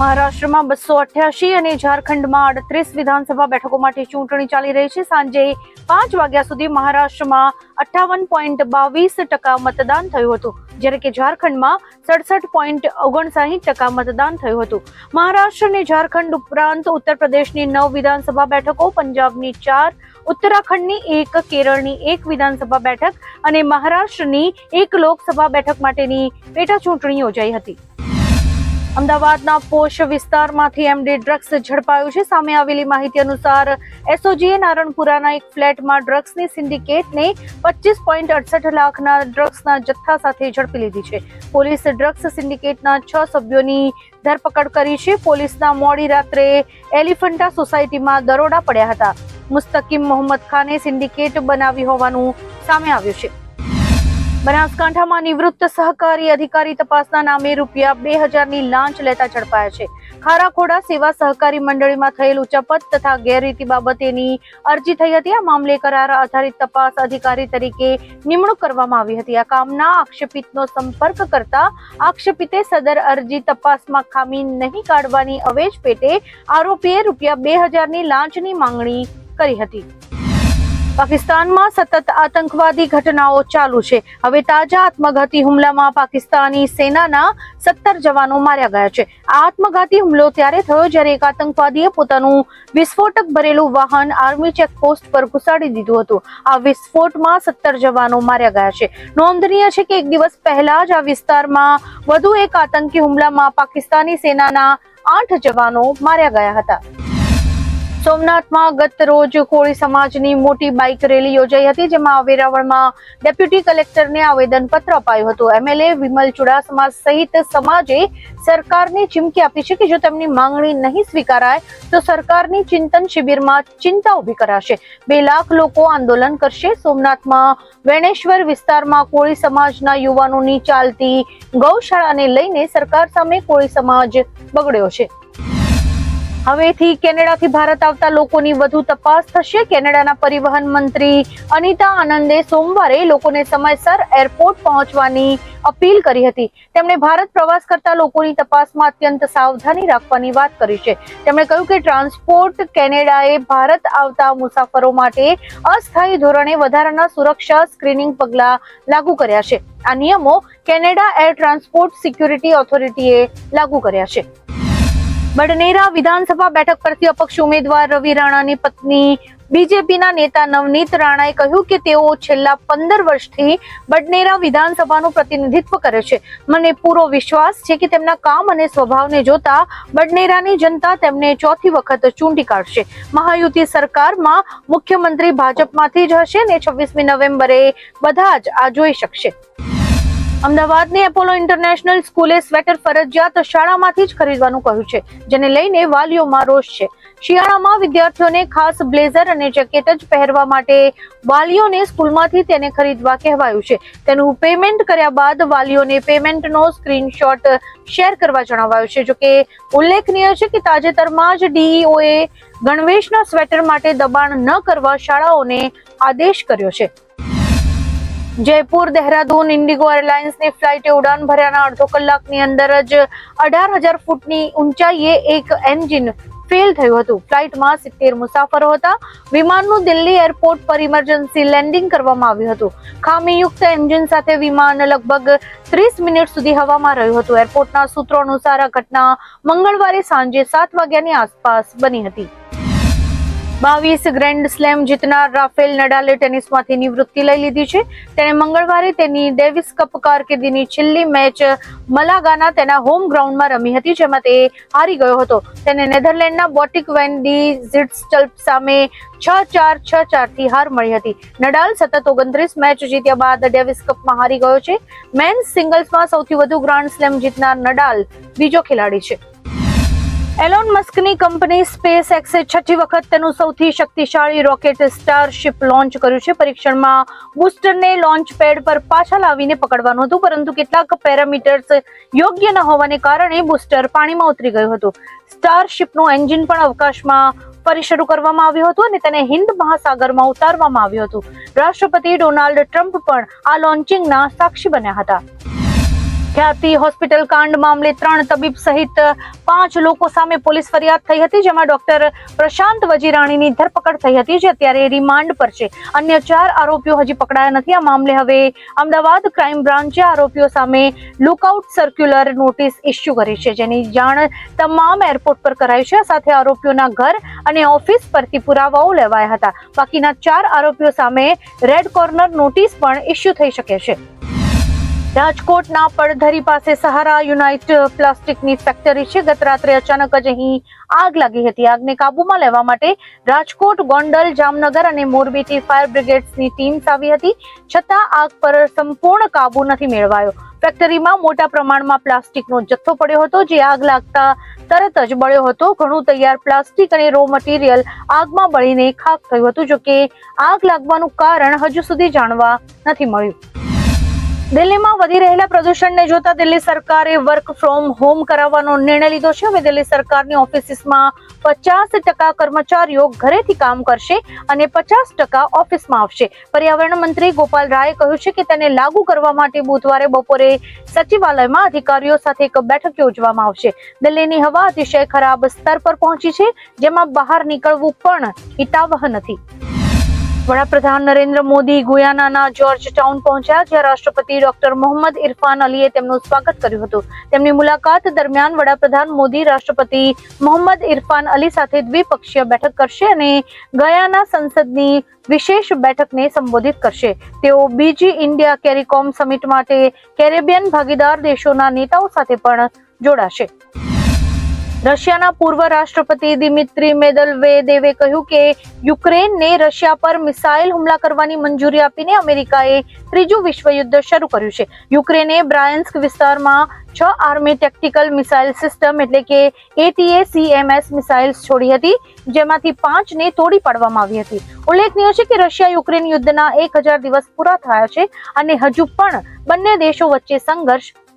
મહારાષ્ટ્રમાં બસો અઠ્યાસી અને ઝારખંડમાં અડત્રીસ વિધાનસભા બેઠકો માટે ચૂંટણી ચાલી રહી છે. સાંજે પાંચ વાગ્યા સુધી મહારાષ્ટ્રમાં અઠ્ઠાવન પોઈન્ટ બાવીસ ટકા મતદાન થયું હતું, જ્યારે કે ઝારખંડમાં સડસઠ પોઈન્ટ ઓગણસાહીઠ ટકા મતદાન થયું હતું. મહારાષ્ટ્ર અને ઝારખંડ ઉપરાંત ઉત્તર પ્રદેશની નવ વિધાનસભા બેઠકો, પંજાબની ચાર, ઉત્તરાખંડની એક, કેરળની એક વિધાનસભા બેઠક અને મહારાષ્ટ્રની એક લોકસભા બેઠક માટેની પેટા ચૂંટણી યોજાઈ હતી. અમદાવાદના પોશ વિસ્તારમાંથી એમડી ડ્રગ્સ ઝડપાયું છે. સામે આવેલી માહિતી અનુસાર એસઓજીએ નારણપુરાના એક ફ્લેટમાં ડ્રગ્સની સિન્ડિકેટને પચીસ પોઈન્ટ અડસઠ લાખના ડ્રગ્સના જથ્થા સાથે ઝડપી લીધી છે. પોલીસ ડ્રગ્સ સિન્ડિકેટના છ સભ્યોની ધરપકડ કરી છે. પોલીસના મોડી રાત્રે એલિફન્ટા સોસાયટીમાં દરોડા પડ્યા હતા. મુસ્તકીમ મોહમ્મદ ખાને સિન્ડિકેટ બનાવી હોવાનું સામે આવ્યું છે. બનાસકાંઠામાં નિવૃત્ત સહકારી અધિકારી તપાસના નામે રૂપિયા બે હજારની લાંચ લેતા ઝડપાયા છે. ખારાખોડા સેવા સહકારી મંડળીમાં થયેલ ઉચાપત તથા ગેરરીતિ બાબતેની અરજી થઈ હતી. આ મામલે કરાર આધારિત તપાસ અધિકારી તરીકે નિમણૂક કરવામાં આવી હતી. આ કામના આક્ષેપિતનો સંપર્ક કરતા આક્ષેપિતે સદર અરજી તપાસમાં ખામી નહીં કાઢવાની અવેજ પેટે આરોપીએ રૂપિયા બે હજારની લાંચની માંગણી કરી હતી. પાકિસ્તાનમાં સતત આતંકવાદી ઘટનાઓ ચાલુ છે. હવે તાજા આત્મઘાતી હુમલામાં પાકિસ્તાની સેનાના સત્તર જવાનો માર્યા ગયા છે. આ આત્મઘાતી હુમલો ત્યારે થયો જ્યારે એક આતંકવાદીએ પોતાનું વિસ્ફોટક ભરેલું વાહન આર્મી ચેકપોસ્ટ પર ઘુસાડી દીધું હતું. આ વિસ્ફોટમાં સત્તર જવાનો માર્યા ગયા છે. નોંધનીય છે કે એક દિવસ પહેલા જ આ વિસ્તારમાં વધુ એક આતંકી હુમલામાં પાકિસ્તાની સેનાના આઠ જવાનો માર્યા ગયા હતા. સોમનાથમાં ગત રોજ કોળી સમાજની મોટી બાઇક રેલી યોજાઈ હતી, જેમાં વેરાવળમાં ડેપ્યુટી કલેક્ટરને આવેદનપત્ર અપાયું હતું. એમએલએ વિમલ ચુડાસમા સહિત સમાજે સરકારને ચીમકી આપી છે કે જો તેમની માંગણી નહીં સ્વીકારાય, તો સરકારની ચિંતન શિબિરમાં ચિંતા ઊભી કરાશે. બે લાખ લોકો આંદોલન કરશે. સોમનાથમાં વેણેશ્વર વિસ્તારમાં કોળી સમાજના યુવાનોની ચાલતી ગૌશાળાને લઈને સરકાર સામે કોળી સમાજ બગડ્યો છે. હવેથી કેનેડાથી ભારત આવતા લોકોની વધુ તપાસ થશે. કેનેડાના પરિવહન મંત્રી અનિતા આનંદે સોમવારે લોકોને સમયસર એરપોર્ટ પહોંચવાની અપીલ કરી હતી. તેમણે ભારત પ્રવાસ કરતા લોકોની તપાસમાં અત્યંત સાવધાની રાખવાની વાત કરી છે. તેમણે કહ્યું કે ટ્રાન્સપોર્ટ કેનેડાએ ભારત આવતા મુસાફરો માટે અસ્થાયી ધોરણે વધારાના સુરક્ષા સ્ક્રીનિંગ પગલાં લાગુ કર્યા છે. આ નિયમો કેનેડા એર ટ્રાન્સપોર્ટ સિક્યુરિટી ઓથોરિટીએ લાગુ કર્યા છે. બડનેરા વિધાનસભા બેઠક પરથી અપક્ષ ઉમેદવાર રવિ રાણાની પત્ની બીજેપીના નેતા નવનીત રાણાએ કહ્યું કે તેઓ છેલ્લા પંદર વર્ષથી બડનેરા વિધાનસભાનું પ્રતિનિધિત્વ કરે છે. મને પૂરો વિશ્વાસ છે કે તેમના કામ અને સ્વભાવને જોતા બડનેરાની જનતા તેમને ચોથી વખત ચૂંટી કાઢશે. મહાયુતિ સરકારમાં મુખ્યમંત્રી ભાજપમાંથી જ હશે ને છવ્વીસમી નવેમ્બરે બધા જ આ જોઈ શકશે. અમદાવાદની એપોલો ઇન્ટરનેશનલ સ્કૂલે સ્વેટર ફરજિયાત શાળામાંથી જ ખરીદવાનું કહ્યું છે, જેને લઈને વાલીઓમાં રોષ છે. શિયાળામાં વિદ્યાર્થીઓને ખાસ બ્લેઝર અને જેકેટ જ પહેરવા માટે વાલીઓને સ્કૂલમાંથી તેને ખરીદવા કહેવાયું છે. તેનું પેમેન્ટ કર્યા બાદ વાલીઓને પેમેન્ટનો સ્ક્રીનશોટ શેર કરવા જણાવાયું છે. જોકે ઉલ્લેખનીય છે કે તાજેતરમાં જ ડીઈઓએ ગણવેશના સ્વેટર માટે દબાણ ન કરવા શાળાઓને આદેશ કર્યો છે. જયપુર, દહેરાદૂન, ઇન્ડિગો એરલાઇન્સની ફ્લાઇટે ઉડાન ભર્યાના અડધો કલાકની અંદર જ અઢાર હજાર ફૂટની ઊંચાઈએ એક એન્જિન ફેલ થયું હતું. ફ્લાઇટમાં સિત્તેર મુસાફરો હતા. વિમાનનું દિલ્હી એરપોર્ટ પર ઇમરજન્સી લેન્ડિંગ કરવામાં આવ્યું હતું. ખામીયુક્ત એન્જિન સાથે વિમાન લગભગ ત્રીસ મિનિટ સુધી હવામાં રહ્યું હતું. એરપોર્ટના સૂત્રો અનુસાર આ ઘટના મંગળવારે સાંજે સાત વાગ્યાની આસપાસ બની હતી. બાવીસ ગ્રેન્ડ સ્લેમ જીતનાર રાફેલ નડાલે ટેનિસમાંથી નિવૃત્તિ લઈ લીધી છે. તેણે મંગળવારે તેની ડેવિસ કપ કારકિર્દીની છેલ્લી મેચ મલાગાના તેના હોમ ગ્રાઉન્ડમાં રમી હતી, જેમાં તે હારી ગયો હતો. તેને નેધરલેન્ડના બોટિક વેન્ડી ઝિટસ્ટલ્પ સામે છ ચાર, છ ચારથી હાર મળી હતી. નડાલ સતત ઓગણત્રીસ મેચ જીત્યા બાદ ડેવિસ કપમાં હારી ગયો છે. મેન્સ સિંગલ્સમાં સૌથી વધુ ગ્રાન્ડ સ્લેમ જીતનાર નડાલ બીજો ખેલાડી છે. એલોન મસ્કની કંપની સ્પેસ એક્સે છઠ્ઠી વખત તેનું સૌથી શક્તિશાળી રોકેટ સ્ટારશિપ લોન્ચ કર્યું છે. પરીક્ષણમાં બુસ્ટરને લોન્ચ પેડ પર પાછા લાવીને પકડવાનું હતું, પરંતુ કેટલાક પેરામીટર્સ યોગ્ય ન હોવાને કારણે બુસ્ટર પાણીમાં ઉતરી ગયું હતું. સ્ટારશિપનું એન્જિન પણ અવકાશમાં ફરી શરૂ કરવામાં આવ્યું હતું અને તેને હિન્દ મહાસાગરમાં ઉતારવામાં આવ્યું હતું. રાષ્ટ્રપતિ ડોનાલ્ડ ટ્રમ્પ પણ આ લોન્ચિંગના સાક્ષી બન્યા હતા. ખ્યાતિ હોસ્પિટલ કાંડ મામલે ત્રણ તબીબ સહિત પાંચ લોકો સામે પોલીસ ફરિયાદ થઈ હતી, જેમાં ડોક્ટર પ્રશાંત વજીરાણીની ધરપકડ થઈ હતી, જે અત્યારે રિમાન્ડ પર છે. અન્ય ચાર આરોપીઓ હજી પકડાયા નથી. આ મામલે હવે અમદાવાદ ક્રાઇમ બ્રાન્ચે આરોપીઓ સામે લુકઆઉટ સર્ક્યુલર નોટિસ ઇસ્યુ કરી છે, જેની જાણ તમામ એરપોર્ટ પર કરાઈ છે. સાથે આરોપીઓના ઘર અને ઓફિસ પરથી પુરાવાઓ લેવાયા હતા. બાકીના ચાર આરોપીઓ સામે રેડ કોર્નર નોટિસ પણ ઇસ્યુ થઈ શકે છે. રાજકોટના પડધરી પાસે સહારા યુનાઇટ પ્લાસ્ટિકની ફેક્ટરી છે. ગત રાત્રે અચાનક જ અહીં આગ લાગી હતી. આગને કાબૂમાં લેવા માટે રાજકોટ, ગોંડલ, જામનગર અને મોરબીથી ફાયર બ્રિગેડ્સની ટીમ્સ આવી હતી. છતાં આગ પર સંપૂર્ણ કાબુ નથી મેળવાયો. ફેક્ટરીમાં મોટા પ્રમાણમાં પ્લાસ્ટિકનો જથ્થો પડ્યો હતો. જે આગ લાગતા તરત જ બળ્યો હતો. ઘણું તૈયાર પ્લાસ્ટિક અને રો મટીરિયલ આગમાં બળીને ખાક થયું હતું. જોકે આગ લાગવાનું કારણ હજુ સુધી જાણવા નથી મળ્યું. દિલ્હીમાં વધી રહેલા પ્રદૂષણને જોતા દિલ્હી સરકારે વર્ક ફ્રોમ હોમ કરાવવાનો નિર્ણય લીધો છે. હવે દિલ્હી સરકારની ઓફિસીસમાં પચાસ ટકા કર્મચારીઓ ઘરેથી કામ કરશે અને પચાસ ટકા ઓફિસમાં આવશે. પર્યાવરણ મંત્રી ગોપાલ રાયે કહ્યું છે કે તેને લાગુ કરવા માટે બુધવારે બપોરે સચિવાલયમાં અધિકારીઓ સાથે એક બેઠક યોજવામાં આવશે. દિલ્હીની હવા અતિશય ખરાબ સ્તર પર પહોંચી છે, જેમાં બહાર નીકળવું પણ હિતાવહ નથી. વડાપ્રધાન નરેન્દ્ર મોદી ગુયાનાના જોર્જ ટાઉન પહોંચ્યા, જ્યાં રાષ્ટ્રપતિ ડોક્ટર મોહમ્મદ ઇરફાન અલીએ તેમનું સ્વાગત કર્યું હતું. તેમની મુલાકાત દરમિયાન વડાપ્રધાન મોદી રાષ્ટ્રપતિ મોહમ્મદ ઇરફાન અલી સાથે દ્વિપક્ષીય બેઠક કરશે અને ગયાના સંસદની વિશેષ બેઠકને સંબોધિત કરશે. તેઓ બીજી ઇન્ડિયા કેરીકોમ સમિટ માટે કેરેબિયન ભાગીદાર દેશોના નેતાઓ સાથે પણ જોડાશે. રશિયાના પૂર્વ રાષ્ટ્રપતિ દિમિત્રી મેદલવેદેવે કહ્યું કે યુક્રેનને રશિયા પર મિસાઇલ હુમલા કરવાની મંજૂરી આપીને અમેરિકાએ ત્રીજું વિશ્વયુદ્ધ શરૂ કર્યું છે. યુક્રેને બ્રાયન્સ્ક વિસ્તારમાં છ આર્મી ટેક્ટિકલ મિસાઇલ સિસ્ટમ એટલે કે એટીએસીએમએસ મિસાઇલ્સ છોડી હતી, જેમાંથી પાંચને તોડી પાડવામાં આવી હતી. ઉલ્લેખનીય છે કે રશિયા યુક્રેન યુદ્ધના એક દિવસ પૂરા થયા છે અને હજુ પણ બંને દેશો વચ્ચે સંઘર્ષ